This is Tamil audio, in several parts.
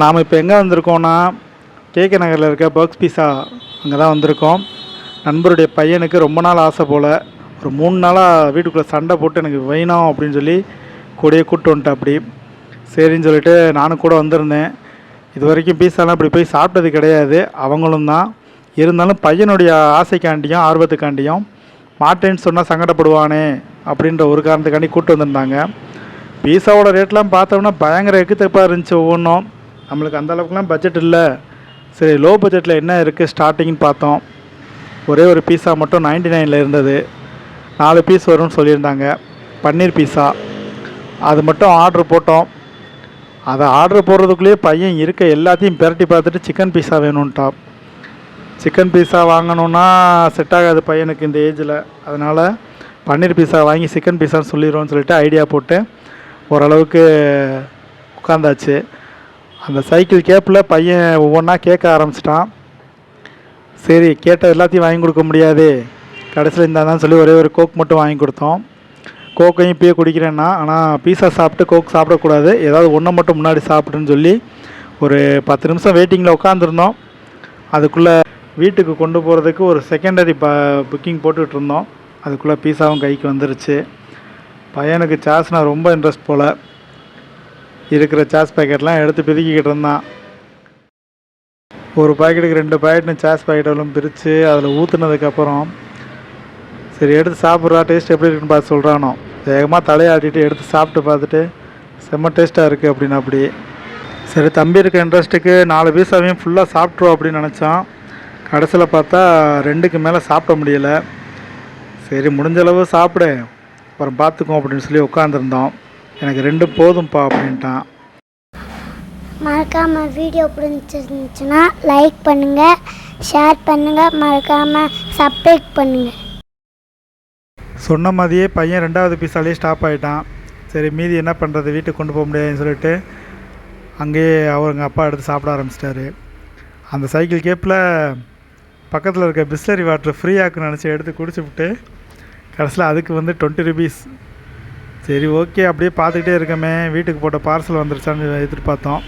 நாம் இப்போ எங்கே வந்திருக்கோம்னா கேகே நகரில் இருக்க பர்க்ஸ் பீஸா அங்கே தான் வந்திருக்கோம். நண்பருடைய பையனுக்கு ரொம்ப நாள் ஆசை போல் ஒரு மூணு நாளாக வீட்டுக்குள்ளே சண்டை போட்டு எனக்கு வேணும் அப்படின்னு சொல்லி கூடயே கூப்பிட்டு வந்துட்டேன் அப்படி. சரின்னு சொல்லிட்டு நானும் கூட வந்திருந்தேன். இது வரைக்கும் பீஸாலாம் இப்படி போய் சாப்பிட்டது கிடையாது. அவங்களும் தான். இருந்தாலும் பையனுடைய ஆசைக்காண்டியும் ஆர்வத்துக்காண்டியும் மாட்டேன்னு சொன்னால் சங்கடப்படுவானே அப்படின்ற ஒரு காரணத்துக்காண்டி கூப்பிட்டு வந்திருந்தாங்க. பீஸாவோட ரேட்லாம் பார்த்தோம்னா பயங்கர எக்குத்தப்பாக இருந்துச்சு ஒவ்வொன்றும் நம்மளுக்கு அந்த அளவுக்குலாம் பட்ஜெட் இல்லை. சரி லோ பட்ஜெட்டில் என்ன இருக்குது ஸ்டார்டிங்னு பார்த்தோம். ஒரே ஒரு பீஸா மட்டும் நைன்டி நைனில் இருந்தது. நாலு பீஸ் வரும்னு சொல்லியிருந்தாங்க. பன்னீர் பீஸா அது மட்டும் ஆர்டர் போட்டோம். அதை ஆர்டர் போடுறதுக்குள்ளேயே பையன் இருக்க எல்லாத்தையும் பிரட்டி பார்த்துட்டு சிக்கன் பீஸா வேணும்ட்டான். சிக்கன் பீஸா வாங்கணுன்னா செட் ஆகாது பையனுக்கு இந்த ஏஜில் அதனால் பன்னீர் பீஸா வாங்கி சிக்கன் பீஸான்னு சொல்லிடுவோன்னு சொல்லிட்டு ஐடியா போட்டு ஓரளவுக்கு உட்காந்தாச்சு அந்த சைக்கிள் கேப்பில் பையன் ஒவ்வொன்றா கேட்க ஆரம்பிச்சிட்டான். சரி கேட்ட எல்லாத்தையும் வாங்கி கொடுக்க முடியாது. கடைசியில் இருந்தாதான் சொல்லி ஒரே ஒரு கோக் மட்டும் வாங்கி கொடுத்தோம். கோக்கையும் இப்பயே குடிக்கிறேன்னா ஆனால் பீஸா சாப்பிட்டு கோக் சாப்பிடக்கூடாது. ஏதாவது ஒன்றை மட்டும் முன்னாடி சாப்பிடுன்னு சொல்லி ஒரு பத்து நிமிஷம் வெயிட்டிங்கில் உட்காந்துருந்தோம் அதுக்குள்ளே வீட்டுக்கு கொண்டு போகிறதுக்கு ஒரு செகண்டரி ப புக்கிங் போட்டுக்கிட்டு இருந்தோம். அதுக்குள்ளே பீஸாவும் கைக்கு வந்துருச்சு. பையனுக்கு சாஸ்னால் ரொம்ப இன்ட்ரெஸ்ட் போல். இருக்கிற சாஸ் பாக்கெட்லாம் எடுத்து பிதுக்கிக்கிட்டு இருந்தான். ஒரு பாக்கெட்டுக்கு ரெண்டு பாக்கெட்னு சாஸ் பாக்கெட்டெல்லாம் பிரித்து அதில் ஊற்றுனதுக்கப்புறம் சரி எடுத்து சாப்பிட்றா டேஸ்ட் எப்படி இருக்குன்னு பார்த்து சொல்கிறானோ வேகமாக தலையாட்டிட்டு எடுத்து சாப்பிட்டு பார்த்துட்டு செம்ம டேஸ்ட்டாக இருக்குது அப்படின்னு அப்படி சரி தம்பி இருக்க இன்ட்ரெஸ்ட்டுக்கு நாலு பீஸாவையும் ஃபுல்லாக சாப்பிட்ருவோம் அப்படின்னு நினச்சான். கடைசியில் பார்த்தா ரெண்டுக்கு மேலே சாப்பிட முடியலை. சரி முடிஞ்சளவு சாப்பிடு. அப்புறம் பார்த்துக்கோ அப்படின்னு சொல்லி உட்காந்துருந்தோம் எனக்கு ரெண்டு போதும்ப்பா அப்படின்ட்டான். மறக்காமல் வீடியோ பிடிச்சிருந்துச்சுன்னா லைக் பண்ணுங்கள் ஷேர் பண்ணுங்கள் மறக்காமல் சப்ஸ்கிரைப் பண்ணுங்கள் சொன்ன மாதிரியே பையன் ரெண்டாவது பீஸாலே ஸ்டாப் ஆகிட்டான் சரி மீதி என்ன பண்ணுறது வீட்டுக்கு கொண்டு போக முடியாதுன்னு சொல்லிட்டு அங்கேயே அவருங்க அப்பா எடுத்து சாப்பிட ஆரம்பிச்சிட்டாரு. அந்த சைக்கிள் கேப்பில் பக்கத்தில் இருக்க பிஸ்லரி வாட்டர் ஃப்ரீயாக்குன்னு நினச்சி எடுத்து குடிச்சுவிட்டு கடைசியில் அதுக்கு வந்து டுவெண்ட்டி ருபீஸ் சரி ஓகே அப்படியே பார்த்துக்கிட்டே இருக்கமே. வீட்டுக்கு போட்ட பார்சல் வந்துருச்சான்னு எதிர்பார்த்தோம்.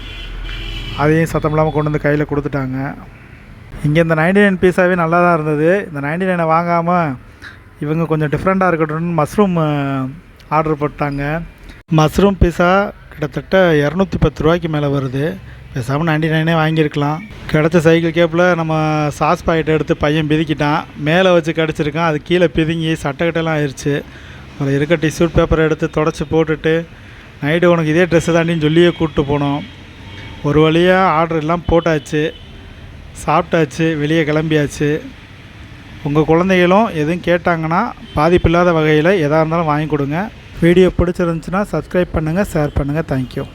அதையும் சத்தம் இல்லாமல் கொண்டு வந்து கையில் கொடுத்துட்டாங்க. இங்கே இந்த நைன்டி நைன் பீஸாவே நல்லா தான் இருந்தது. இந்த நைன்டி நைனை வாங்காமல் இவங்க கொஞ்சம் டிஃப்ரெண்ட்டாக இருக்கட்டும்னு மஷ்ரூம் ஆர்டர் போட்டாங்க. மஷ்ரூம் பீஸா கிட்டத்தட்ட இரநூத்தி பத்து ரூபாய்க்கு மேலே வருது. பேசாமல் நைன்டி நைனே வாங்கியிருக்கலாம். கிடச்ச சைக்கிள் கேப்பில் நம்ம சாஸ் பாக்கெட் எடுத்து பையன் பிதிக்கிட்டான். மேலே வச்சு கிடச்சிருக்கான். அது கீழே பிதுங்கி சட்டைக்கட்டெல்லாம் ஆயிடுச்சு அதில் இருக்க டிஷ்யூ பேப்பரை எடுத்து தொடச்சி போட்டுட்டு நைட்டு உனக்கு இதே ட்ரெஸ்ஸு தாண்டின்னு சொல்லியே கூப்பிட்டு போனோம். ஒரு வழியாக ஆர்டர் எல்லாம் போட்டாச்சு. சாப்பிட்டாச்சு வெளியே கிளம்பியாச்சு. உங்கள் குழந்தைகளும் எதுவும் கேட்டாங்கன்னா பாதிப்பில்லாத வகையில் எதாக இருந்தாலும் வாங்கி கொடுங்க. வீடியோ பிடிச்சிருந்துச்சுன்னா சப்ஸ்கிரைப் பண்ணுங்கள் ஷேர் பண்ணுங்கள் தேங்க்யூ